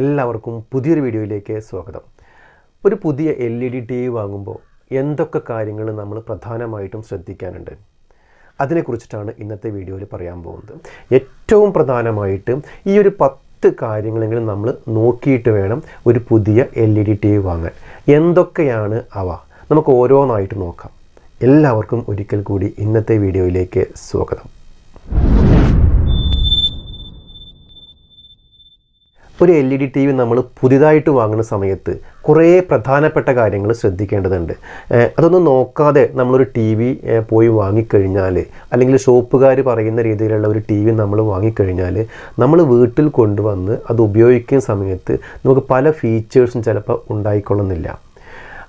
എല്ലാവർക്കും പുതിയൊരു വീഡിയോയിലേക്ക് സ്വാഗതം. ഒരു പുതിയ L E D T V വാങ്ങുമ്പോൾ എന്തൊക്കെ കാര്യങ്ങൾ നമ്മൾ പ്രധാനമായിട്ടും ശ്രദ്ധിക്കാനുണ്ട്? അതിനെക്കുറിച്ചിട്ടാണ് ഇന്നത്തെ വീഡിയോയിൽ പറയാൻ പോകുന്നത്. ഏറ്റവും പ്രധാനമായിട്ട് ഈ ഒരു പത്ത് കാര്യങ്ങളെങ്കിലും നമ്മൾ നോക്കിയിട്ട് വേണം ഒരു പുതിയ L E D T V വാങ്ങാൻ. എന്തൊക്കെയാണ് അവ? നമുക്ക് ഓരോന്നായിട്ട് നോക്കാം. എല്ലാവർക്കും ഒരിക്കൽ കൂടി ഇന്നത്തെ വീഡിയോയിലേക്ക് സ്വാഗതം. ഒരു L E D T V നമ്മൾ പുതിയതായിട്ട് വാങ്ങുന്ന സമയത്ത് കുറേ പ്രധാനപ്പെട്ട കാര്യങ്ങൾ ശ്രദ്ധിക്കേണ്ടതുണ്ട്. അതൊന്നും നോക്കാതെ നമ്മളൊരു ടി വി പോയി വാങ്ങിക്കഴിഞ്ഞാൽ അല്ലെങ്കിൽ ഷോപ്പുകാർ പറയുന്ന രീതിയിലുള്ള ഒരു ടി വി നമ്മൾ വാങ്ങിക്കഴിഞ്ഞാൽ നമ്മൾ വീട്ടിൽ കൊണ്ടുവന്ന് അത് ഉപയോഗിക്കുന്ന സമയത്ത് നമുക്ക് പല ഫീച്ചേഴ്സും ചിലപ്പോൾ ഉണ്ടായിക്കൊള്ളുന്നില്ല.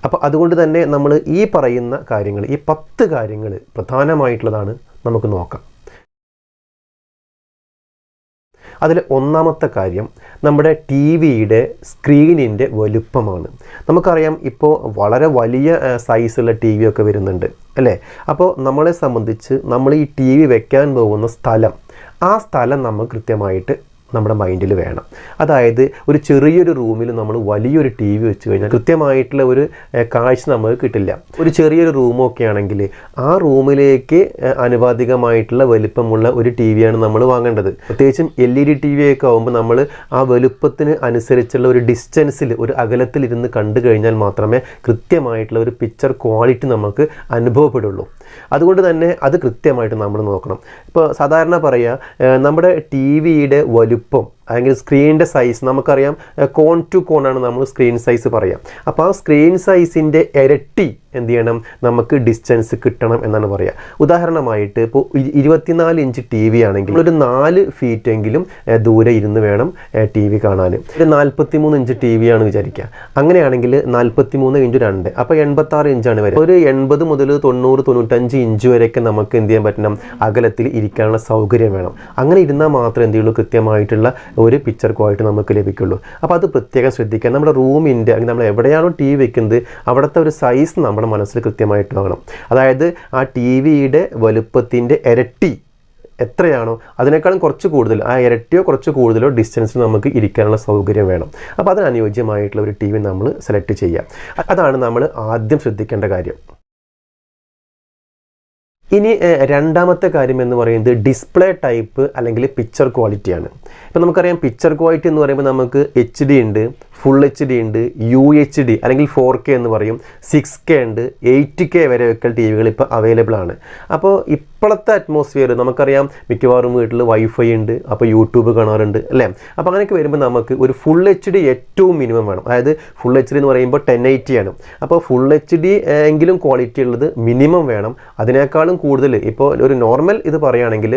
അപ്പോൾ അതുകൊണ്ട് തന്നെ നമ്മൾ ഈ പറയുന്ന കാര്യങ്ങൾ ഈ പത്ത് കാര്യങ്ങൾ പ്രധാനമായിട്ടുള്ളതാണ് നമുക്ക് നോക്കാം. അതിൽ ഒന്നാമത്തെ കാര്യം നമ്മുടെ ടി വിയുടെ സ്ക്രീനിന്റെ വലുപ്പമാണ്. നമുക്കറിയാം ഇപ്പോൾ വളരെ വലിയ സൈസുള്ള ടി വി ഒക്കെ വരുന്നുണ്ട് അല്ലേ? അപ്പോൾ നമ്മളെ സംബന്ധിച്ച് നമ്മൾ ഈ ടി വി വെക്കാൻ പോകുന്ന സ്ഥലം ആ സ്ഥലം നമ്മൾ കൃത്യമായിട്ട് നമ്മുടെ മൈൻഡിൽ വേണം. അതായത് ഒരു ചെറിയൊരു റൂമിൽ നമ്മൾ വലിയൊരു ടി വി വെച്ച് കഴിഞ്ഞാൽ കൃത്യമായിട്ടുള്ള ഒരു കാഴ്ച നമുക്ക് കിട്ടില്ല. ഒരു ചെറിയൊരു റൂമൊക്കെ ആണെങ്കിൽ ആ റൂമിലേക്ക് അനുപാതികമായിട്ടുള്ള വലുപ്പമുള്ള ഒരു ടി വിയാണ് നമ്മൾ വാങ്ങേണ്ടത്. പ്രത്യേകിച്ചും L E D T V ഒക്കെ ആകുമ്പോൾ നമ്മൾ ആ വലുപ്പത്തിന് അനുസരിച്ചുള്ള ഒരു ഡിസ്റ്റൻസിൽ ഒരു അകലത്തിൽ ഇരുന്ന് കണ്ടു കഴിഞ്ഞാൽ മാത്രമേ കൃത്യമായിട്ടുള്ള ഒരു പിക്ചർ ക്വാളിറ്റി നമുക്ക് അനുഭവപ്പെടുള്ളൂ. അതുകൊണ്ട് തന്നെ അത് കൃത്യമായിട്ട് നമ്മൾ നോക്കണം. ഇപ്പോൾ സാധാരണ പറയുക നമ്മുടെ ടി വിയുടെ இருப்போம் അല്ലെങ്കിൽ സ്ക്രീനിന്റെ സൈസ് നമുക്കറിയാം. കോൺ ടു കോൺ ആണ് നമ്മൾ സ്ക്രീൻ സൈസ് പറയാം. അപ്പോൾ ആ സ്ക്രീൻ സൈസിന്റെ ഇരട്ടി എന്ത് ചെയ്യണം? നമുക്ക് ഡിസ്റ്റൻസ് കിട്ടണം എന്നാണ് പറയുക ഉദാഹരണമായിട്ട് ഇപ്പോൾ ഇരുപത്തിനാല് ഇഞ്ച് ടി വി ആണെങ്കിൽ ഒരു നാല് ഫീറ്റ് എങ്കിലും ദൂരെ ഇരുന്ന് വേണം ടി വി കാണാൻ. ഒരു നാൽപ്പത്തി മൂന്ന് ഇഞ്ച് ടി വി ആണ് വിചാരിക്കുക അങ്ങനെയാണെങ്കിൽ നാൽപ്പത്തി മൂന്ന് ഇഞ്ച് രണ്ട്. അപ്പോൾ എൺപത്താറ് ഇഞ്ചാണ് വരെ. ഒരു എൺപത് മുതൽ തൊണ്ണൂറ് തൊണ്ണൂറ്റഞ്ച് ഇഞ്ച് വരെയൊക്കെ നമുക്ക് എന്ത് ചെയ്യാൻ പറ്റണം? അകലത്തിൽ ഇരിക്കാനുള്ള സൗകര്യം വേണം. അങ്ങനെ ഇരുന്നാൽ മാത്രമേ എന്ത് ചെയ്യുള്ളൂ? കൃത്യമായിട്ടുള്ള ഒരു പിക്ചർ ക്വാളിറ്റി നമുക്ക് ലഭിക്കുള്ളൂ. അപ്പോൾ അത് പ്രത്യേകം ശ്രദ്ധിക്കുക. നമ്മുടെ റൂമിന്റെ അല്ലെങ്കിൽ നമ്മൾ എവിടെയാണോ ടി വി വെക്കുന്നത് അവിടുത്തെ ഒരു സൈസ് നമ്മുടെ മനസ്സിൽ കൃത്യമായിട്ട് വേണം അതായത് ആ ടി വിയുടെ വലുപ്പത്തിന്റെ ഇരട്ടി എത്രയാണോ അതിനേക്കാളും കുറച്ച് കൂടുതൽ ആ ഇരട്ടിയോ കുറച്ച് കൂടുതലോ ഡിസ്റ്റൻസ് നമുക്ക് ഇരിക്കാനുള്ള സൗകര്യം വേണം. അപ്പോൾ അതിനനുയോജ്യമായിട്ടുള്ള ഒരു ടി വി നമ്മൾ സെലക്ട് ചെയ്യുക. അതാണ് നമ്മൾ ആദ്യം ശ്രദ്ധിക്കേണ്ട കാര്യം. ഇനി രണ്ടാമത്തെ കാര്യം എന്ന് പറയുന്നത് ഡിസ്പ്ലേ ടൈപ്പ് അല്ലെങ്കിൽ പിക്ചർ ക്വാളിറ്റിയാണ് ഇപ്പം നമുക്കറിയാം പിക്ചർ ക്വാളിറ്റി എന്ന് പറയുമ്പോൾ നമുക്ക് എച്ച് ഡി ഉണ്ട് ഫുൾ എച്ച് ഡി ഉണ്ട് യു എച്ച് ഡി അല്ലെങ്കിൽ ഫോർ കെ എന്ന് പറയും സിക്സ് കെ ഉണ്ട് എയ്റ്റ് കെ വരെ വെക്കൽ ടി വികൾ ഇപ്പോൾ അവൈലബിൾ ആണ്. അപ്പോൾ ഇപ്പോഴത്തെ അറ്റ്മോസ്ഫിയർ നമുക്കറിയാം മിക്കവാറും വീട്ടിൽ വൈഫൈ ഉണ്ട് അപ്പോൾ യൂട്യൂബ് കാണാറുണ്ട് അല്ലേ? അപ്പോൾ അങ്ങനെയൊക്കെ വരുമ്പോൾ നമുക്ക് ഒരു ഫുൾ എച്ച് ഡി ഏറ്റവും മിനിമം വേണം. അതായത് ഫുൾ എച്ച് ഡി എന്ന് പറയുമ്പോൾ ടെൻ എയ്റ്റി ആണ്. അപ്പോൾ ഫുൾ എച്ച് ഡി എങ്കിലും ക്വാളിറ്റി ഉള്ളത് മിനിമം വേണം. അതിനേക്കാളും കൂടുതൽ ഇപ്പോൾ ഒരു നോർമൽ ഇത് പറയുകയാണെങ്കിൽ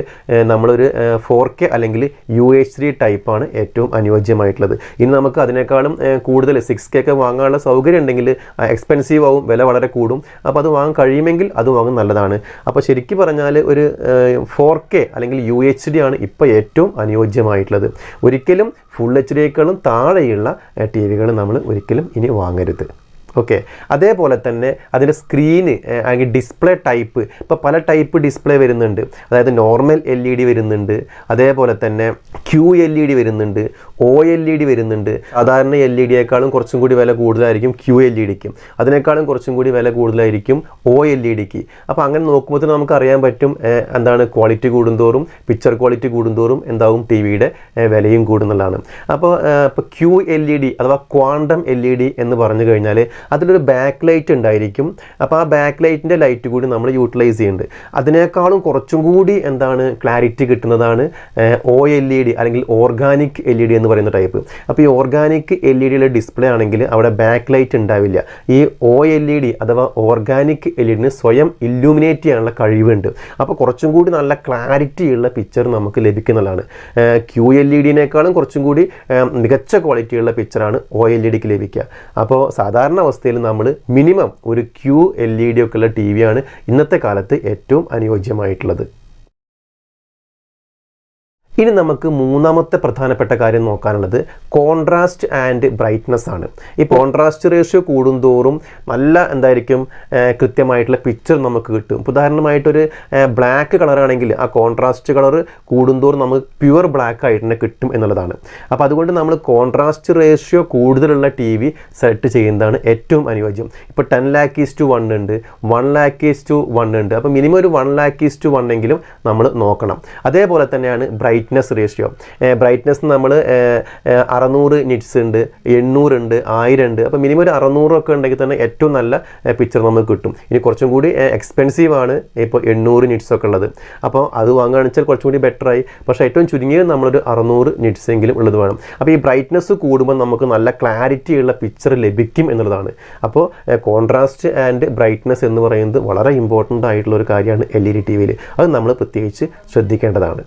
നമ്മളൊരു ഫോർ കെ അല്ലെങ്കിൽ യു എച്ച് ഡി ടൈപ്പാണ് ഏറ്റവും അനുയോജ്യമായിട്ടുള്ളത്. ഇനി നമുക്ക് അതിനേക്കാളും കൂടുതൽ സിക്സ് കെ ഒക്കെ വാങ്ങാനുള്ള സൗകര്യം ഉണ്ടെങ്കിൽ എക്സ്പെൻസീവ് ആവും വില വളരെ കൂടും. അപ്പോൾ അത് വാങ്ങാൻ കഴിയുമെങ്കിൽ അത് വാങ്ങും നല്ലതാണ്. അപ്പോൾ ശരിക്കും പറഞ്ഞാൽ ഒരു ഫോർ കെ അല്ലെങ്കിൽ യു എച്ച് ഡി ആണ് ഇപ്പോൾ ഏറ്റവും അനുയോജ്യമായിട്ടുള്ളത്. ഒരിക്കലും ഫുൾ എച്ച് ഡിയേക്കാളും താഴെയുള്ള ടി വികൾ നമ്മൾ ഒരിക്കലും ഇനി വാങ്ങരുത്. ഓക്കെ? അതേപോലെ തന്നെ അതിന്റെ സ്ക്രീന് അല്ലെങ്കിൽ ഡിസ്പ്ലേ ടൈപ്പ് ഇപ്പോൾ പല ടൈപ്പ് ഡിസ്പ്ലേ വരുന്നുണ്ട്. അതായത് നോർമൽ എൽ ഇ ഡി വരുന്നുണ്ട്. അതേപോലെ തന്നെ ക്യൂ എൽ ഇ ഡി വരുന്നുണ്ട്. ഒ എൽ ഇ ഡി വരുന്നുണ്ട്. സാധാരണ എൽ ഇ ഡിയേക്കാളും കുറച്ചും കൂടി വില കൂടുതലായിരിക്കും ക്യു എൽ ഇ ഡിക്കും. അതിനേക്കാളും കുറച്ചും കൂടി വില കൂടുതലായിരിക്കും ഒ എൽ ഇ ഡിക്ക്. അപ്പോൾ അങ്ങനെ നോക്കുമ്പോൾ തന്നെ നമുക്ക് അറിയാൻ പറ്റും എന്താണ് ക്വാളിറ്റി കൂടുന്തോറും പിക്ചർ ക്വാളിറ്റി കൂടുന്തോറും എന്താവും ടി വിയുടെ വിലയും കൂടുന്നതാണ് അപ്പോൾ ഇപ്പോൾ ക്യൂ എൽ ഇ ഡി അഥവാ ക്വാണ്ടം എൽ ഇ ഡി എന്ന് പറഞ്ഞു കഴിഞ്ഞാൽ അതിലൊരു ബാക്ക് ലൈറ്റ് ഉണ്ടായിരിക്കും. അപ്പോൾ ആ ബാക്ക് ലൈറ്റിന്റെ ലൈറ്റ് കൂടി നമ്മൾ യൂട്ടിലൈസ് ചെയ്യുന്നുണ്ട്. അതിനേക്കാളും കുറച്ചും കൂടി എന്താണ് ക്ലാരിറ്റി കിട്ടുന്നതാണ് ഒ എൽ ഇ ഡി അല്ലെങ്കിൽ ഓർഗാനിക് എൽ ഇ ഡി എന്ന് പറയുന്ന ടൈപ്പ് അപ്പോൾ ഈ ഓർഗാനിക് എൽ ഇ ഡിയുടെ ഡിസ്പ്ലേ ആണെങ്കിൽ അവിടെ ബാക്ക് ലൈറ്റ് ഉണ്ടാവില്ല. ഈ ഒ എൽ ഇ ഡി അഥവാ ഓർഗാനിക് എൽ ഇ ഡിന് സ്വയം ഇല്ലുമിനേറ്റ് ചെയ്യാനുള്ള കഴിവുണ്ട്. അപ്പോൾ കുറച്ചും കൂടി നല്ല ക്ലാരിറ്റി ഉള്ള പിക്ചർ നമുക്ക് ലഭിക്കുന്നതാണ്. ക്യൂ എൽ ഇ ഡിനേക്കാളും കുറച്ചും കൂടി മികച്ച ക്വാളിറ്റിയുള്ള പിക്ചറാണ് ഒ എൽ ഇ ഡിക്ക് ലഭിക്കുക. അപ്പോൾ സാധാരണ അവസ്ഥയിൽ നമ്മൾ മിനിമം ഒരു ക്യൂ എൽ ഇ ഡി ഒക്കെ ഉള്ള ടി വിയാണ് ഇന്നത്തെ കാലത്ത് ഏറ്റവും അനുയോജ്യമായിട്ടുള്ളത്. ഇനി നമുക്ക് മൂന്നാമത്തെ പ്രധാനപ്പെട്ട കാര്യം നോക്കാനുള്ളത് കോൺട്രാസ്റ്റ് ആൻഡ് ബ്രൈറ്റ്നസ് ആണ്. ഈ കോൺട്രാസ്റ്റ് റേഷ്യോ കൂടുന്തോറും നല്ല എന്തായിരിക്കും കൃത്യമായിട്ടുള്ള പിക്ചർ നമുക്ക് കിട്ടും. ഉദാഹരണമായിട്ടൊരു ബ്ലാക്ക് കളറാണെങ്കിൽ ആ കോൺട്രാസ്റ്റ് കളർ കൂടുന്തോറും നമുക്ക് പ്യുവർ ബ്ലാക്ക് ആയിട്ട് തന്നെ കിട്ടും എന്നുള്ളതാണ്. അപ്പോൾ അതുകൊണ്ട് നമ്മൾ കോൺട്രാസ്റ്റ് റേഷ്യോ കൂടുതലുള്ള ടി വി സെലക്ട് ചെയ്യുന്നതാണ് ഏറ്റവും അനുയോജ്യം. ഇപ്പോൾ ten lakh is to one ഉണ്ട് one lakh is to one ഉണ്ട്. അപ്പോൾ മിനിമം ഒരു one lakh is to one എങ്കിലും നമ്മൾ നോക്കണം. അതേപോലെ തന്നെയാണ് ബ്രൈറ്റ്നസ് റേഷ്യോ ബ്രൈറ്റ്നസ് നമ്മൾ അറുന്നൂറ് നിറ്റ്സ് ഉണ്ട് എണ്ണൂറുണ്ട് ആയിരം ഉണ്ട്. അപ്പോൾ മിനിമം ഒരു അറുന്നൂറൊക്കെ ഉണ്ടെങ്കിൽ തന്നെ ഏറ്റവും നല്ല പിക്ചർ നമുക്ക് കിട്ടും. ഇനി കുറച്ചും കൂടി എക്സ്പെൻസീവ് ആണ് ഇപ്പോൾ എണ്ണൂറ് നിറ്റ്സ് ഒക്കെ ഉള്ളത്. അപ്പോൾ അത് വാങ്ങുകയാണെന്ന് വെച്ചാൽ കുറച്ചും കൂടി ബെറ്റർ ആയി. പക്ഷേ ഏറ്റവും ചുരുങ്ങിയത് നമ്മളൊരു അറുന്നൂറ് നിറ്റ്സ് എങ്കിലും ഉള്ളത് വേണം. അപ്പോൾ ഈ ബ്രൈറ്റ്നസ് കൂടുമ്പോൾ നമുക്ക് നല്ല ക്ലാരിറ്റി ഉള്ള പിക്ചർ ലഭിക്കും എന്നുള്ളതാണ്. അപ്പോൾ കോൺട്രാസ്റ്റ് ആൻഡ് ബ്രൈറ്റ്നസ് എന്ന് പറയുന്നത് വളരെ ഇമ്പോർട്ടന്റ് ആയിട്ടുള്ള ഒരു കാര്യമാണ് എൽ ഇ ഡി ടി വിയിൽ അത് നമ്മൾ പ്രത്യേകിച്ച് ശ്രദ്ധിക്കേണ്ടതാണ്.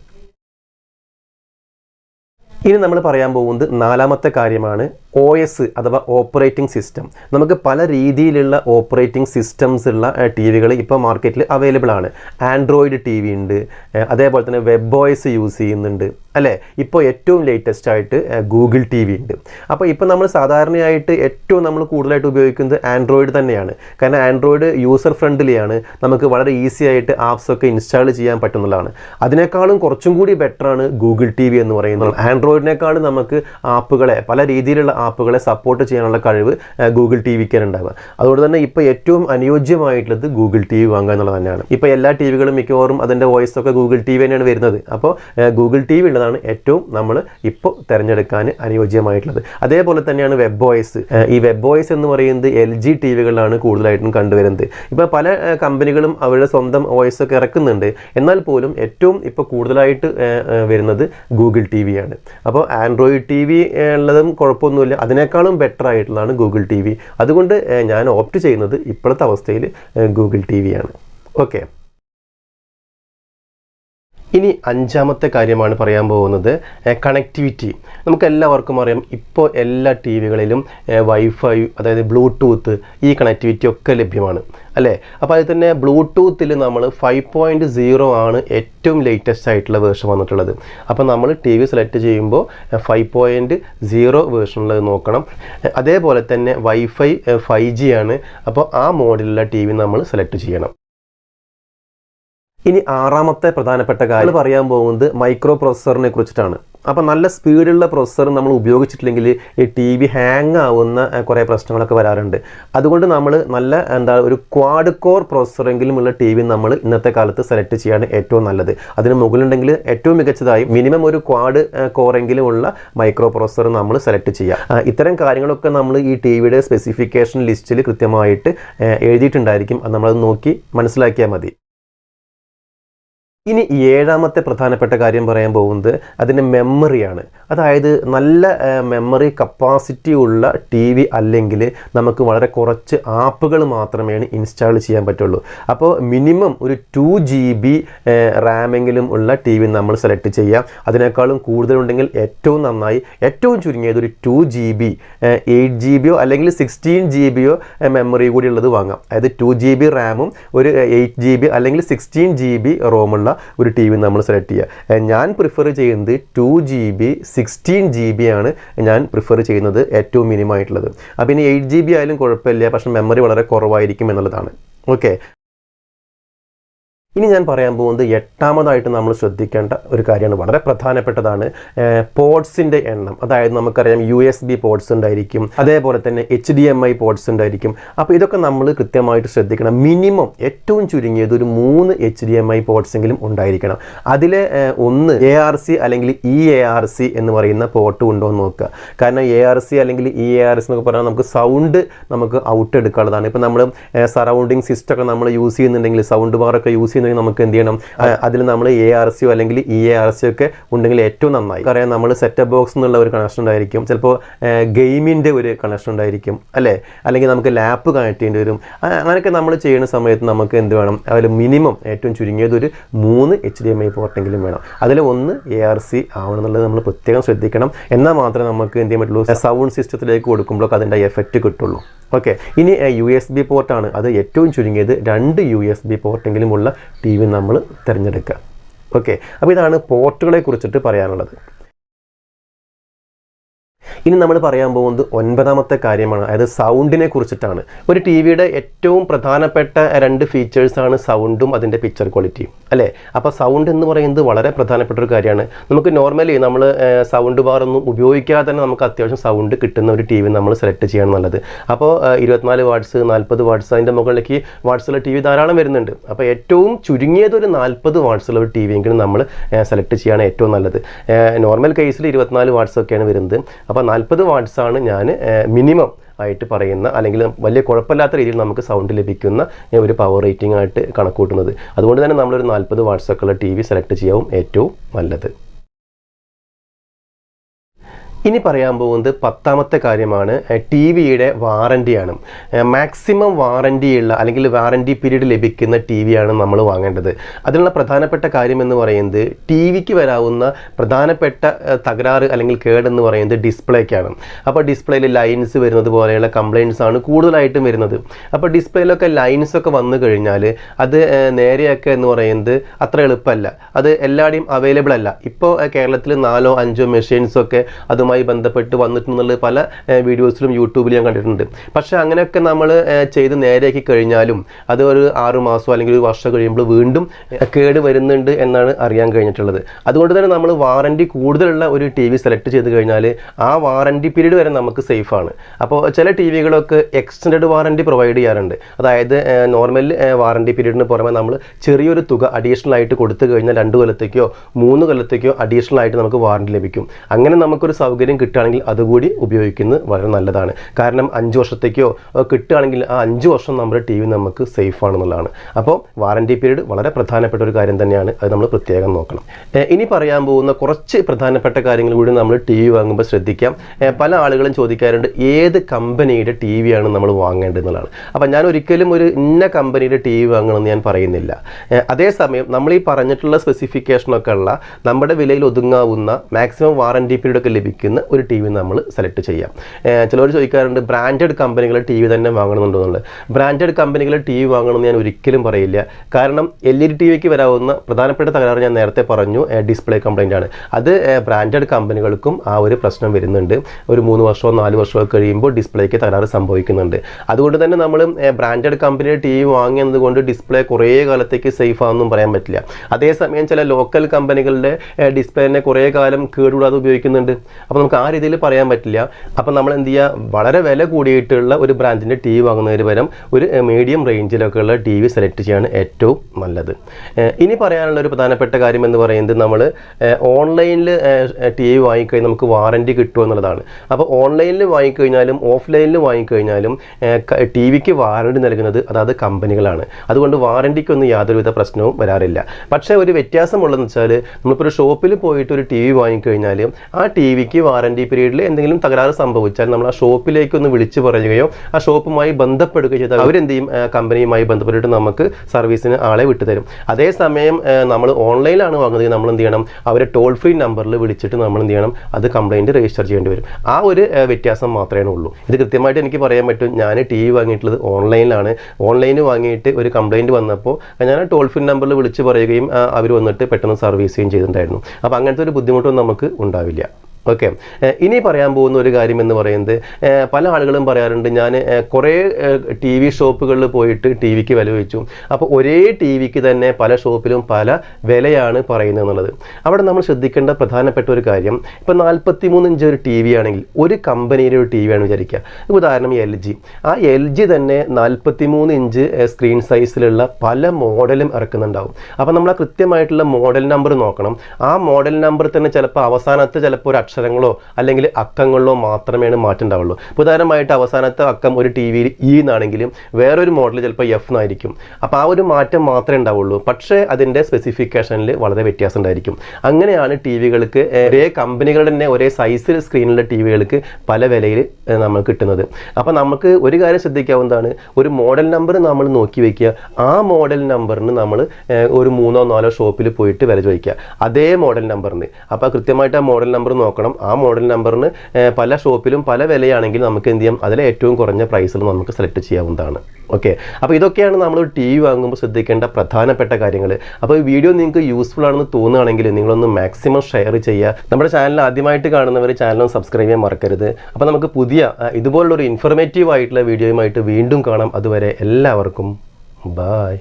ഇനി നമ്മൾ പറയാൻ പോകുന്നത് നാലാമത്തെ കാര്യമാണ് ഒ എസ് അഥവാ ഓപ്പറേറ്റിംഗ് സിസ്റ്റം നമുക്ക് പല രീതിയിലുള്ള ഓപ്പറേറ്റിംഗ് സിസ്റ്റംസ് ഉള്ള ടി വികൾ ഇപ്പോൾ മാർക്കറ്റിൽ അവൈലബിൾ ആണ്. ആൻഡ്രോയിഡ് ടി വി ഉണ്ട് അതേപോലെ തന്നെ വെബ് ഓയസ് യൂസ് ചെയ്യുന്നുണ്ട് അല്ലേ? ഇപ്പോൾ ഏറ്റവും ലേറ്റസ്റ്റ് ആയിട്ട് ഗൂഗിൾ ടി വി ഉണ്ട്. അപ്പോൾ ഇപ്പോൾ നമ്മൾ സാധാരണയായിട്ട് ഏറ്റവും നമ്മൾ കൂടുതലായിട്ട് ഉപയോഗിക്കുന്നത് ആൻഡ്രോയിഡ് തന്നെയാണ്. കാരണം ആൻഡ്രോയിഡ് യൂസർ ഫ്രണ്ട്ലിയാണ് നമുക്ക് വളരെ ഈസി ആയിട്ട് ആപ്സ് ഒക്കെ ഇൻസ്റ്റാൾ ചെയ്യാൻ പറ്റുന്നതാണ്. അതിനേക്കാളും കുറച്ചും കൂടി ബെറ്ററാണ് ഗൂഗിൾ ടി വി എന്ന് പറയുന്നത്. ആൻഡ്രോയിഡിനേക്കാളും നമുക്ക് ആപ്പുകളെ പല രീതിയിലുള്ള ആപ്പുകളെ സപ്പോർട്ട് ചെയ്യാനുള്ള കഴിവ് ഗൂഗിൾ ടി വിക്ക് ഉണ്ടാവുക. അതുകൊണ്ട് തന്നെ ഇപ്പോൾ ഏറ്റവും അനുയോജ്യമായിട്ടുള്ളത് ഗൂഗിൾ ടി വി വാങ്ങുക എന്നുള്ളത് തന്നെയാണ്. ഇപ്പോൾ എല്ലാ ടി വികളും മിക്കവാറും അതിന്റെ വോയിസ് ഒക്കെ ഗൂഗിൾ ടി വി തന്നെയാണ് വരുന്നത്. അപ്പോൾ ഗൂഗിൾ ടി വി ഉള്ളതാണ് ഏറ്റവും നമ്മൾ ഇപ്പോൾ തിരഞ്ഞെടുക്കാൻ അനുയോജ്യമായിട്ടുള്ളത്. അതേപോലെ തന്നെയാണ് വെബ് വോയിസ് ഈ വെബ് വോയിസ് എന്ന് പറയുന്നത് എൽ ജി ടി വികളിലാണ് കൂടുതലായിട്ടും കണ്ടുവരുന്നത്. ഇപ്പോൾ പല കമ്പനികളും അവരുടെ സ്വന്തം വോയിസ് ഒക്കെ ഇറക്കുന്നുണ്ട്. എന്നാൽ പോലും ഏറ്റവും ഇപ്പോൾ കൂടുതലായിട്ട് വരുന്നത് ഗൂഗിൾ ടി വി ആണ് അപ്പോൾ ആൻഡ്രോയിഡ് ടി വി ഉള്ളതും കുഴപ്പമൊന്നുമില്ല. അതിനേക്കാളും ബെറ്റർ ആയിട്ടുള്ളതാണ് ഗൂഗിൾ ടി വി അതുകൊണ്ട് ഞാൻ ഓപ്റ്റ് ചെയ്യുന്നത് ഇപ്പോഴത്തെ അവസ്ഥയിൽ ഗൂഗിൾ ടി വിയാണ് ഓക്കെ ഇനി അഞ്ചാമത്തെ കാര്യമാണ് പറയാൻ പോകുന്നത് കണക്ടിവിറ്റി നമുക്ക് എല്ലാവർക്കും അറിയാം ഇപ്പോൾ എല്ലാ ടി വികളിലും വൈഫൈ അതായത് ബ്ലൂടൂത്ത് ഈ കണക്ടിവിറ്റി ഒക്കെ ലഭ്യമാണ് അല്ലേ? അപ്പോൾ അതിൽ തന്നെ ബ്ലൂടൂത്തിൽ നമ്മൾ ഫൈവ് പോയിന്റ് സീറോ ആണ് ഏറ്റവും ലേറ്റസ്റ്റ് ആയിട്ടുള്ള വേർഷൻ വന്നിട്ടുള്ളത്. അപ്പോൾ നമ്മൾ ടി വി സെലക്ട് ചെയ്യുമ്പോൾ ഫൈവ് പോയിന്റ് സീറോ വേർഷനുള്ളത് നോക്കണം. അതേപോലെ തന്നെ വൈഫൈ ഫൈവ് ജി ആണ്. അപ്പോൾ ആ മോഡലുള്ള ടി വി നമ്മൾ സെലക്ട് ചെയ്യണം. ഇനി ആറാമത്തെ പ്രധാനപ്പെട്ട കാര്യം പറയാൻ പോകുന്നത് മൈക്രോ പ്രോസസ്സറിനെ കുറിച്ചിട്ടാണ്. അപ്പോൾ നല്ല സ്പീഡുള്ള പ്രോസസ്സർ നമ്മൾ ഉപയോഗിച്ചിട്ടില്ലെങ്കിൽ ഈ ടി വി ഹാങ് ആവുന്ന കുറേ പ്രശ്നങ്ങളൊക്കെ വരാറുണ്ട്. അതുകൊണ്ട് നമ്മൾ നല്ല എന്താ ഒരു ക്വാഡ് കോർ പ്രോസസ്സറെങ്കിലും ഉള്ള ടി വി നമ്മൾ ഇന്നത്തെ കാലത്ത് സെലക്ട് ചെയ്യാണ് ഏറ്റവും നല്ലത്. അതിന് മുകളിലുണ്ടെങ്കിൽ ഏറ്റവും മികച്ചതായി മിനിമം ഒരു ക്വാഡ് കോറെങ്കിലും ഉള്ള മൈക്രോ പ്രോസസ്സർ നമ്മൾ സെലക്ട് ചെയ്യുക ഇത്തരം കാര്യങ്ങളൊക്കെ നമ്മൾ ഈ ടി വിയുടെ സ്പെസിഫിക്കേഷൻ ലിസ്റ്റിൽ കൃത്യമായിട്ട് എഴുതിയിട്ടുണ്ടായിരിക്കും. അത് നമ്മളത് നോക്കി മനസ്സിലാക്കിയാൽ മതി. ഇനി ഏഴാമത്തെ പ്രധാനപ്പെട്ട കാര്യം പറയാൻ പോകുന്നത് അതിന്റെ മെമ്മറിയാണ്. അതായത് നല്ല മെമ്മറി കപ്പാസിറ്റി ഉള്ള ടി വി അല്ലെങ്കിൽ നമുക്ക് വളരെ കുറച്ച് ആപ്പുകൾ മാത്രമേ ഇൻസ്റ്റാൾ ചെയ്യാൻ പറ്റുള്ളൂ. അപ്പോൾ മിനിമം ഒരു ടു ജി ബി റാമെങ്കിലും ഉള്ള ടി വി നമ്മൾ സെലക്ട് ചെയ്യാം. അതിനേക്കാളും കൂടുതലുണ്ടെങ്കിൽ ഏറ്റവും നന്നായി ഏറ്റവും ചുരുങ്ങിയത് ഒരു two G B eight G ബിയോ അല്ലെങ്കിൽ സിക്സ്റ്റീൻ ജി ബിയോ മെമ്മറി കൂടി ഉള്ളത് വാങ്ങാം. അതായത് ടു ജി ബി റാമും ഒരു എയ്റ്റ് ജി ബി അല്ലെങ്കിൽ സിക്സ്റ്റീൻ ജി ബി റോമുള്ള ഒരു ടി വി നമ്മൾ സെലക്ട് ചെയ്യുക. ഞാൻ പ്രിഫർ ചെയ്യുന്നത് two G B sixteen G B ആണ് ഞാൻ പ്രിഫർ ചെയ്യുന്നത് ഏറ്റവും മിനിമം ആയിട്ടുള്ളത്. അപ്പോൾ ഇനി എയ്റ്റ് ജി ബി ആയാലും കുഴപ്പമില്ല പക്ഷേ മെമ്മറി വളരെ കുറവായിരിക്കും എന്നുള്ളതാണ്. ഓക്കെ ഇനി ഞാൻ പറയാൻ പോകുന്നത് എട്ടാമതായിട്ട് നമ്മൾ ശ്രദ്ധിക്കേണ്ട ഒരു കാര്യമാണ്. വളരെ പ്രധാനപ്പെട്ടതാണ് പോർട്സിന്റെ എണ്ണം. അതായത് നമുക്കറിയാം യു എസ് ബി പോർട്സ് ഉണ്ടായിരിക്കും അതേപോലെ തന്നെ H D M I ports ഉണ്ടായിരിക്കും. അപ്പോൾ ഇതൊക്കെ നമ്മൾ കൃത്യമായിട്ട് ശ്രദ്ധിക്കണം. മിനിമം ഏറ്റവും ചുരുങ്ങിയത് ഒരു മൂന്ന് H D M I ports എങ്കിലും ഉണ്ടായിരിക്കണം അതിൽ ഒന്ന് എ ആർ സി അല്ലെങ്കിൽ ഇ എ ആർ സി എന്ന് പറയുന്ന പോർട്ട് ഉണ്ടോ എന്ന് നോക്കുക. കാരണം എ ആർ സി അല്ലെങ്കിൽ ഇ എ ആർ എസ് എന്നൊക്കെ പറഞ്ഞാൽ നമുക്ക് സൗണ്ട് നമുക്ക് ഔട്ട് എടുക്കാനുള്ളതാണ് ഇപ്പോൾ നമ്മൾ സറൗണ്ടിങ് സിസ്റ്റമൊക്കെ നമ്മൾ യൂസ് ചെയ്യുന്നുണ്ടെങ്കിൽ സൗണ്ട് ബാറൊക്കെ യൂസ് ചെയ്യുന്നുണ്ടെങ്കിൽ നമുക്ക് എന്ത് ചെയ്യണം? അതിൽ നമ്മൾ എ ആർ സിയോ അല്ലെങ്കിൽ ഇ എ ആർ സിയോ ഒക്കെ ഉണ്ടെങ്കിൽ ഏറ്റവും നന്നായി. പറയാം നമ്മൾ സെറ്റപ്പ് ബോക്സ് എന്നുള്ള ഒരു കണക്ഷൻ ഉണ്ടായിരിക്കും. ചിലപ്പോൾ ഗെയിമിന്റെ ഒരു കണക്ഷൻ ഉണ്ടായിരിക്കും അല്ലേ? അല്ലെങ്കിൽ നമുക്ക് ലാപ്പ് കണക്ട് ചെയ്യേണ്ടി വരും അങ്ങനെയൊക്കെ നമ്മൾ ചെയ്യുന്ന സമയത്ത് നമുക്ക് എന്ത് വേണം? അതിൽ മിനിമം ഏറ്റവും ചുരുങ്ങിയത് ഒരു മൂന്ന് എച്ച് ഡി എം ഐ പോർട്ടെങ്കിലും വേണം. അതിൽ ഒന്ന് എ ആർ സി ആവണം എന്നുള്ളത് നമ്മൾ പ്രത്യേകം ശ്രദ്ധിക്കണം. എന്നാൽ മാത്രമേ നമുക്ക് എന്ത് ചെയ്യാൻ പറ്റുള്ളൂ? സൗണ്ട് സിസ്റ്റത്തിലേക്ക് കൊടുക്കുമ്പോഴൊക്കെ അതിന്റെ എഫക്റ്റ് കിട്ടുള്ളൂ. ഓക്കെ. ഇനി യു എസ് ബി പോർട്ടാണ് അത് ഏറ്റവും ചുരുങ്ങിയത് രണ്ട് യു എസ് ബി പോർട്ടെങ്കിലും ഉള്ള ടി വി നമ്മൾ തിരഞ്ഞെടുക്കുക. ഓക്കെ അപ്പോൾ ഇതാണ് പോർട്ടുകളെ കുറിച്ചിട്ട് പറയാനുള്ളത്. ഇനി നമ്മൾ പറയാൻ പോകുന്നത് ഒൻപതാമത്തെ കാര്യമാണ്. അതായത് സൗണ്ടിനെ കുറിച്ചിട്ടാണ്. ഒരു ടി വിയുടെ ഏറ്റവും പ്രധാനപ്പെട്ട രണ്ട് ഫീച്ചേഴ്സാണ് സൗണ്ടും അതിന്റെ പിക്ചർ ക്വാളിറ്റിയും അല്ലേ? അപ്പോൾ സൗണ്ട് എന്ന് പറയുന്നത് വളരെ പ്രധാനപ്പെട്ട ഒരു കാര്യമാണ്. നമുക്ക് നോർമലി നമ്മൾ സൗണ്ട് ബാർ ഒന്നും ഉപയോഗിക്കാതെ തന്നെ നമുക്ക് അത്യാവശ്യം സൗണ്ട് കിട്ടുന്ന ഒരു ടി വി നമ്മൾ സെലക്ട് ചെയ്യണം നല്ലത്. അപ്പോൾ ഇരുപത്തിനാല് വാട്ട്സ് നാൽപ്പത് വാട്ട്സ് അതിന്റെ മുകളിലേക്ക് വാട്ട്സുള്ള ടി വി ധാരാളം വരുന്നുണ്ട്. അപ്പോൾ ഏറ്റവും ചുരുങ്ങിയത് ഒരു നാൽപ്പത് വാട്ട്സുള്ള ഒരു ടി വി എങ്കിലും നമ്മൾ സെലക്ട് ചെയ്യുകയാണ് ഏറ്റവും നല്ലത്. നോർമൽ കേസിൽ ഇരുപത്തിനാല് വാട്ട്സ് ഒക്കെയാണ് വരുന്നത്. അപ്പോൾ നാൽപ്പത് വാട്ട്സ് ആണ് ഞാൻ മിനിമം ആയിട്ട് പറയുന്ന അല്ലെങ്കിൽ വലിയ കുഴപ്പമില്ലാത്ത രീതിയിൽ നമുക്ക് സൗണ്ട് ലഭിക്കുന്ന ഒരു പവർ റേറ്റിംഗ് ആയിട്ട് കണക്കൂട്ടുന്നത് അതുകൊണ്ട് തന്നെ നമ്മളൊരു നാൽപ്പത് വാട്ട്സൊക്കെ ഉള്ള ടി വി സെലക്ട് ചെയ്യാവും ഏറ്റവും നല്ലത്. ഇനി പറയാൻ പോകുന്നത് പത്താമത്തെ കാര്യമാണ് ടി വിയുടെ വാറന്റിയാണ് മാക്സിമം വാറന്റിയുള്ള അല്ലെങ്കിൽ വാറന്റി പീരീഡ് ലഭിക്കുന്ന ടി വിയാണ് നമ്മൾ വാങ്ങേണ്ടത്. അതിനുള്ള പ്രധാനപ്പെട്ട കാര്യം എന്ന് പറയുന്നത് ടി വിക്ക് വരാവുന്ന പ്രധാനപ്പെട്ട തകരാറ് അല്ലെങ്കിൽ കേടെന്ന് പറയുന്നത് ഡിസ്പ്ലേക്കാണ്. അപ്പോൾ ഡിസ്പ്ലേയിൽ ലൈൻസ് വരുന്നത് പോലെയുള്ള കംപ്ലയിൻസ് ആണ് കൂടുതലായിട്ടും വരുന്നത്. അപ്പോൾ ഡിസ്പ്ലേയിലൊക്കെ ലൈൻസ് ഒക്കെ വന്നു കഴിഞ്ഞാൽ അത് നേരെയൊക്കെ എന്ന് പറയുന്നത് അത്ര എളുപ്പമല്ല. അത് എല്ലാവരുടെയും അവൈലബിൾ അല്ല ഇപ്പോൾ കേരളത്തിൽ നാലോ അഞ്ചോ മെഷീൻസ് ഒക്കെ അതുമായി ബന്ധപ്പെട്ട് വന്നിട്ടുള്ള പല വീഡിയോസിലും യൂട്യൂബിൽ ഞാൻ കണ്ടിട്ടുണ്ട്. പക്ഷേ അങ്ങനെയൊക്കെ നമ്മൾ ചെയ്ത് നേരെയാക്കി കഴിഞ്ഞാലും അത് ഒരു ആറ് മാസം അല്ലെങ്കിൽ ഒരു വർഷം കഴിയുമ്പോൾ വീണ്ടും കേട് വരുന്നുണ്ട് എന്നാണ് അറിയാൻ കഴിഞ്ഞിട്ടുള്ളത്. അതുകൊണ്ട് തന്നെ നമ്മൾ വാറന്റി കൂടുതലുള്ള ഒരു ടി വി സെലക്ട് ചെയ്ത് കഴിഞ്ഞാൽ ആ വാറന്റി പീരീഡ് വരെ നമുക്ക് സേഫ് ആണ്. അപ്പോൾ ചില ടി വികളൊക്കെ എക്സ്റ്റൻഡ് വാറന്റി പ്രൊവൈഡ് ചെയ്യാറുണ്ട്. അതായത് നോർമൽ വാറന്റി പീരീഡിന് പുറമെ നമ്മൾ ചെറിയൊരു തുക അഡീഷണൽ ആയിട്ട് കൊടുത്തു കഴിഞ്ഞാൽ രണ്ട് കൊല്ലത്തേക്കോ മൂന്ന് കൊല്ലത്തേക്കോ അഡീഷണൽ ആയിട്ട് നമുക്ക് വാറന്റി ലഭിക്കും. അങ്ങനെ നമുക്കൊരു സൗകര്യം കിട്ടുകയാണെങ്കിൽ അതുകൂടി ഉപയോഗിക്കുന്നത് വളരെ നല്ലതാണ്. കാരണം അഞ്ച് വർഷത്തേക്കോ കിട്ടുകയാണെങ്കിൽ ആ അഞ്ച് വർഷം നമ്മുടെ ടി വി നമുക്ക് സേഫ് ആണെന്നുള്ളതാണ്. അപ്പോൾ വാറന്റി പീരീഡ് വളരെ പ്രധാനപ്പെട്ട ഒരു കാര്യം തന്നെയാണ്. അത് നമ്മൾ പ്രത്യേകം നോക്കണം. ഇനി പറയാൻ പോകുന്ന കുറച്ച് പ്രധാനപ്പെട്ട കാര്യങ്ങൾ കൂടി നമ്മൾ ടി വി വാങ്ങുമ്പോൾ ശ്രദ്ധിക്കാം. പല ആളുകളും ചോദിക്കാറുണ്ട് ഏത് കമ്പനിയുടെ ടി വിയാണ് നമ്മൾ വാങ്ങേണ്ടത് എന്നുള്ളതാണ് അപ്പോൾ ഞാൻ ഒരിക്കലും ഒരു ഇന്ന കമ്പനിയുടെ ടി വി വാങ്ങണമെന്ന് ഞാൻ പറയുന്നില്ല. അതേസമയം നമ്മൾ ഈ പറഞ്ഞിട്ടുള്ള സ്പെസിഫിക്കേഷനൊക്കെ ഉള്ള നമ്മുടെ വിലയിൽ ഒതുങ്ങാവുന്ന മാക്സിമം വാറന്റി പീരീഡ് ഒക്കെ ലഭിക്കുന്ന ഒരു ടി വി നമ്മൾ സെലക്ട് ചെയ്യാം. ചിലവർ ചോദിക്കാറുണ്ട് ബ്രാൻഡഡ് കമ്പനികളുടെ ടി വി തന്നെ വാങ്ങണമെന്നുണ്ടോ എന്നുള്ളത്. ബ്രാൻഡഡ് കമ്പനികളുടെ ടി വി വാങ്ങണമെന്ന് ഞാൻ ഒരിക്കലും പറയില്ല. കാരണം എൽ ഇ ഡി ടി വിക്ക് വരാവുന്ന പ്രധാനപ്പെട്ട തകരാറ് ഞാൻ നേരത്തെ പറഞ്ഞു ഡിസ്പ്ലേ കംപ്ലൈന്റ് ആണ്. അത് ബ്രാൻഡഡ് കമ്പനികൾക്കും ആ ഒരു പ്രശ്നം വരുന്നുണ്ട്. ഒരു മൂന്ന് വർഷമോ നാല് വർഷമോ കഴിയുമ്പോൾ ഡിസ്പ്ലേക്ക് തകരാറ് സംഭവിക്കുന്നുണ്ട്. അതുകൊണ്ട് തന്നെ നമ്മൾ ബ്രാൻഡഡ് കമ്പനിയുടെ ടി വി വാങ്ങിയത് കൊണ്ട് ഡിസ്പ്ലേ കുറേ കാലത്തേക്ക് സേഫ് ആണെന്നും പറയാൻ പറ്റില്ല. അതേസമയം ചില ലോക്കൽ കമ്പനികളുടെ ഡിസ്പ്ലേനെ കുറേ കാലം കേടുകൂടാതെ ഉപയോഗിക്കുന്നുണ്ട്. അപ്പോൾ നമുക്ക് ആ രീതിയിൽ പറയാൻ പറ്റില്ല. അപ്പോൾ നമ്മൾ എന്ത് ചെയ്യുക വളരെ വില കൂടിയിട്ടുള്ള ഒരു ബ്രാൻഡിന്റെ ടി വി വാങ്ങുന്നതിന് പകരം ഒരു മീഡിയം റേഞ്ചിലൊക്കെ ഉള്ള ടി വി സെലക്ട് ചെയ്യാണ് ഏറ്റവും നല്ലത്. ഇനി പറയാനുള്ള ഒരു പ്രധാനപ്പെട്ട കാര്യം എന്ന് പറയുന്നത് നമ്മൾ ഓൺലൈനിൽ ടി വി വാങ്ങിക്കഴിഞ്ഞാൽ നമുക്ക് വാറന്റി കിട്ടുമോ എന്നുള്ളതാണ്. അപ്പോൾ ഓൺലൈനിൽ വാങ്ങിക്കഴിഞ്ഞാലും ഓഫ്ലൈനിൽ വാങ്ങിക്കഴിഞ്ഞാലും ടി വിക്ക് വാറന്റി നൽകുന്നത് അതായത് കമ്പനികളാണ്. അതുകൊണ്ട് വാറന്റിക്കൊന്നും യാതൊരുവിധ പ്രശ്നവും വരാറില്ല. പക്ഷേ ഒരു വ്യത്യാസമുള്ളതെന്ന് വെച്ചാൽ നമ്മളിപ്പോൾ ഒരു ഷോപ്പിൽ പോയിട്ട് ഒരു ടി വി വാങ്ങിക്കഴിഞ്ഞാൽ ആ ടി വിക്ക് വാറന്റി പീരീഡിൽ എന്തെങ്കിലും തകരാറ് സംഭവിച്ചാൽ നമ്മൾ ആ ഷോപ്പിലേക്ക് ഒന്ന് വിളിച്ചു പറയുകയോ ആ ഷോപ്പുമായി ബന്ധപ്പെടുകയോ ചെയ്താൽ അവരെന്ത് ചെയ്യും കമ്പനിയുമായി ബന്ധപ്പെട്ടിട്ട് നമുക്ക് സർവീസിന് ആളെ വിട്ടുതരും. അതേസമയം നമ്മൾ ഓൺലൈനിലാണ് വാങ്ങുന്നത്. നമ്മൾ എന്ത് ചെയ്യണം? അവരെ ടോൾ ഫ്രീ നമ്പറിൽ വിളിച്ചിട്ട് നമ്മൾ എന്ത് ചെയ്യണം? അത് കംപ്ലൈന്റ് രജിസ്റ്റർ ചെയ്യേണ്ടി വരും. ആ ഒരു വ്യത്യാസം മാത്രമേ ഉള്ളൂ. ഇത് കൃത്യമായിട്ട് എനിക്ക് പറയാൻ പറ്റും. ഞാൻ ടി വി വാങ്ങിയിട്ടുള്ളത് ഓൺലൈനിലാണ്. ഓൺലൈനിൽ വാങ്ങിയിട്ട് ഒരു കംപ്ലൈന്റ് വന്നപ്പോൾ ഞാൻ ടോൾ ഫ്രീ നമ്പറിൽ വിളിച്ച് പറയുകയും അവർ വന്നിട്ട് പെട്ടെന്ന് സർവീസ് ചെയ്യുകയും ചെയ്തിട്ടുണ്ടായിരുന്നു. അപ്പോൾ അങ്ങനത്തെ ഒരു ബുദ്ധിമുട്ടൊന്നും നമുക്ക് ഉണ്ടാവില്ല. ഓക്കെ. ഇനി പറയാൻ പോകുന്ന ഒരു കാര്യം എന്ന് പറയുന്നത് പല ആളുകളും പറയാറുണ്ട് ഞാൻ കുറേ ടി വി ഷോപ്പുകളിൽ പോയിട്ട് ടി വിക്ക് വില വെച്ചു അപ്പോൾ ഒരേ ടി വിക്ക് തന്നെ പല ഷോപ്പിലും പല വിലയാണ് പറയുന്നത് എന്നുള്ളത്. അവിടെ നമ്മൾ ശ്രദ്ധിക്കേണ്ട പ്രധാനപ്പെട്ട ഒരു കാര്യം ഇപ്പോൾ നാൽപ്പത്തി മൂന്ന് ഇഞ്ച് ഒരു ടി വി ആണെങ്കിൽ ഒരു കമ്പനിയുടെ ഒരു ടി വി ആണ് വിചാരിക്കുക. ഉദാഹരണം എൽ ജി. ആ എൽ ജി തന്നെ നാൽപ്പത്തി മൂന്ന് ഇഞ്ച് സ്ക്രീൻ സൈസിലുള്ള പല മോഡലും ഇറക്കുന്നുണ്ടാവും. അപ്പോൾ നമ്മൾ ആ കൃത്യമായിട്ടുള്ള മോഡൽ നമ്പർ നോക്കണം. ആ മോഡൽ നമ്പർ തന്നെ ചിലപ്പോൾ അവസാനത്തെ ചിലപ്പോൾ ഒരു അക്ഷരങ്ങളോ അല്ലെങ്കിൽ അക്കങ്ങളിലോ മാത്രമേ മാറ്റം ഉണ്ടാവുള്ളൂ ഉദാഹരണമായിട്ട് അവസാനത്തെ അക്കം ഒരു ടി വിയിൽ ഇ എന്നാണെങ്കിലും വേറൊരു മോഡൽ ചിലപ്പോൾ എഫ് എന്നായിരിക്കും അപ്പോൾ ആ ഒരു മാറ്റം മാത്രമേ ഉണ്ടാവുള്ളൂ പക്ഷേ അതിന്റെ സ്പെസിഫിക്കേഷനിൽ വളരെ വ്യത്യാസം ഉണ്ടായിരിക്കും അങ്ങനെയാണ് ടി വികൾക്ക് ഒരേ കമ്പനികളുടെ തന്നെ ഒരേ സൈസിൽ സ്ക്രീനിലെ ടി വികൾക്ക് പല വിലയിൽ നമ്മൾ കിട്ടുന്നത്. അപ്പോൾ നമുക്ക് ഒരു കാര്യം ശ്രദ്ധിക്കാവുന്നതാണ് ഒരു മോഡൽ നമ്പർ നമ്മൾ നോക്കി വയ്ക്കുക ആ മോഡൽ നമ്പറിന് നമ്മൾ ഒരു മൂന്നോ നാലോ ഷോപ്പിൽ പോയിട്ട് വില ചോദിക്കുക അതേ മോഡൽ നമ്പറിന് അപ്പോൾ കൃത്യമായിട്ട് ആ മോഡൽ നമ്പർ നോക്കണം. നോക്കണം. ആ മോഡൽ നമ്പറിന് പല ഷോപ്പിലും പല വിലയാണെങ്കിൽ നമുക്ക് എന്ത് ചെയ്യാം? അതിലെ ഏറ്റവും കുറഞ്ഞ പ്രൈസിൽ നമുക്ക് സെലക്ട് ചെയ്യാവുന്നതാണ്. ഓക്കെ അപ്പോൾ ഇതൊക്കെയാണ് നമ്മൾ ടി വി വാങ്ങുമ്പോൾ ശ്രദ്ധിക്കേണ്ട പ്രധാനപ്പെട്ട കാര്യങ്ങൾ അപ്പോൾ ഈ വീഡിയോ നിങ്ങൾക്ക് യൂസ്ഫുൾ ആണെന്ന് തോന്നുകയാണെങ്കിൽ നിങ്ങളൊന്ന് മാക്സിമം ഷെയർ ചെയ്യുക. നമ്മുടെ ചാനൽ ആദ്യമായിട്ട് കാണുന്നവർ ചാനൽ സബ്സ്ക്രൈബ് ചെയ്യാൻ മറക്കരുത്. അപ്പോൾ നമുക്ക് പുതിയ ഇതുപോലുള്ളൊരു ഇൻഫർമേറ്റീവ് ആയിട്ടുള്ള വീഡിയോയുമായിട്ട് വീണ്ടും കാണാം. അതുവരെ എല്ലാവർക്കും ബായ്